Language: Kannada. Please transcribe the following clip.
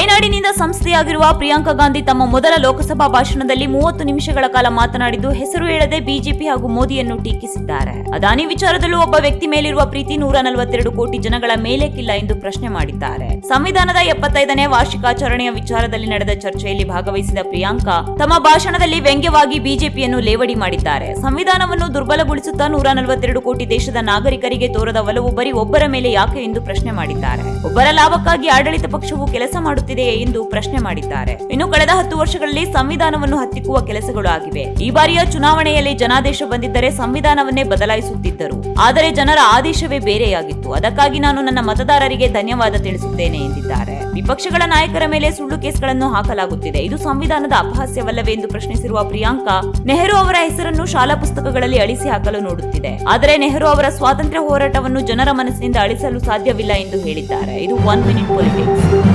ವಯನಾಡಿನಿಂದ ಸಂಸ್ಥೆಯಾಗಿರುವ ಪ್ರಿಯಾಂಕಾ ಗಾಂಧಿ ತಮ್ಮ ಮೊದಲ ಲೋಕಸಭಾ ಭಾಷಣದಲ್ಲಿ ಮೂವತ್ತು ನಿಮಿಷಗಳ ಕಾಲ ಮಾತನಾಡಿದ್ದು, ಹೆಸರು ಹೇಳದೆ ಬಿಜೆಪಿ ಹಾಗೂ ಮೋದಿಯನ್ನು ಟೀಕಿಸಿದ್ದಾರೆ. ಅದಾನಿ ವಿಚಾರದಲ್ಲೂ ಒಬ್ಬ ವ್ಯಕ್ತಿ ಮೇಲಿರುವ ಪ್ರೀತಿ ನೂರ ನಲವತ್ತೆರಡು ಕೋಟಿ ಜನಗಳ ಮೇಲೇಕಿಲ್ಲ ಎಂದು ಪ್ರಶ್ನೆ ಮಾಡಿದ್ದಾರೆ. ಸಂವಿಧಾನದ ಎಪ್ಪತ್ತೈದನೇ ವಾರ್ಷಿಕಾಚರಣೆಯ ವಿಚಾರದಲ್ಲಿ ನಡೆದ ಚರ್ಚೆಯಲ್ಲಿ ಭಾಗವಹಿಸಿದ ಪ್ರಿಯಾಂಕಾ, ತಮ್ಮ ಭಾಷಣದಲ್ಲಿ ವ್ಯಂಗ್ಯವಾಗಿ ಬಿಜೆಪಿಯನ್ನು ಲೇವಡಿ ಮಾಡಿದ್ದಾರೆ. ಸಂವಿಧಾನವನ್ನು ದುರ್ಬಲಗೊಳಿಸುತ್ತಾ ನೂರ ನಲವತ್ತೆರಡು ಕೋಟಿ ದೇಶದ ನಾಗರಿಕರಿಗೆ ತೋರದ ಒಲವು ಬರೀ ಒಬ್ಬರ ಮೇಲೆ ಯಾಕೆ ಎಂದು ಪ್ರಶ್ನೆ ಮಾಡಿದ್ದಾರೆ. ಒಬ್ಬರ ಲಾಭಕ್ಕಾಗಿ ಆಡಳಿತ ಪಕ್ಷವು ಕೆಲಸ ಮಾಡುತ್ತಿದೆಯೇ ಎಂದು ಪ್ರಶ್ನೆ ಮಾಡಿದ್ದಾರೆ. ಇನ್ನು ಕಳೆದ ಹತ್ತು ವರ್ಷಗಳಲ್ಲಿ ಸಂವಿಧಾನವನ್ನು ಹತ್ತಿಕ್ಕುವ ಕೆಲಸಗಳು ಆಗಿವೆ. ಈ ಬಾರಿಯ ಚುನಾವಣೆಯಲ್ಲಿ ಜನಾದೇಶ ಬಂದಿದ್ದರೆ ಸಂವಿಧಾನವನ್ನೇ ಬದಲಾಯಿಸುತ್ತಿದ್ದರು. ಆದರೆ ಜನರ ಆದೇಶವೇ ಬೇರೆಯಾಗಿತ್ತು. ಅದಕ್ಕಾಗಿ ನಾನು ನನ್ನ ಮತದಾರರಿಗೆ ಧನ್ಯವಾದ ತಿಳಿಸುತ್ತೇನೆ ಎಂದಿದ್ದಾರೆ. ವಿಪಕ್ಷಗಳ ನಾಯಕರ ಮೇಲೆ ಸುಳ್ಳು ಕೇಸ್ಗಳನ್ನು ಹಾಕಲಾಗುತ್ತಿದೆ. ಇದು ಸಂವಿಧಾನದ ಅಪಹಾಸ್ಯವಲ್ಲವೇ ಎಂದು ಪ್ರಶ್ನಿಸಿರುವ ಪ್ರಿಯಾಂಕಾ, ನೆಹರು ಅವರ ಹೆಸರನ್ನು ಶಾಲಾ ಪುಸ್ತಕಗಳಲ್ಲಿ ಅಳಿಸಿ ಹಾಕಲು ನೋಡುತ್ತಿದೆ. ಆದರೆ ನೆಹರು ಅವರ ಸ್ವಾತಂತ್ರ್ಯ ಹೋರಾಟವನ್ನು ಜನರ ಮನಸ್ಸಿನಿಂದ ಅಳಿಸಲು ಸಾಧ್ಯವಿಲ್ಲ ಎಂದು ಹೇಳಿದ್ದಾರೆ. ಇದು ಒನ್ ಮಿನಿಟ್ ಪೊಲಿಟಿಕ್ಸ್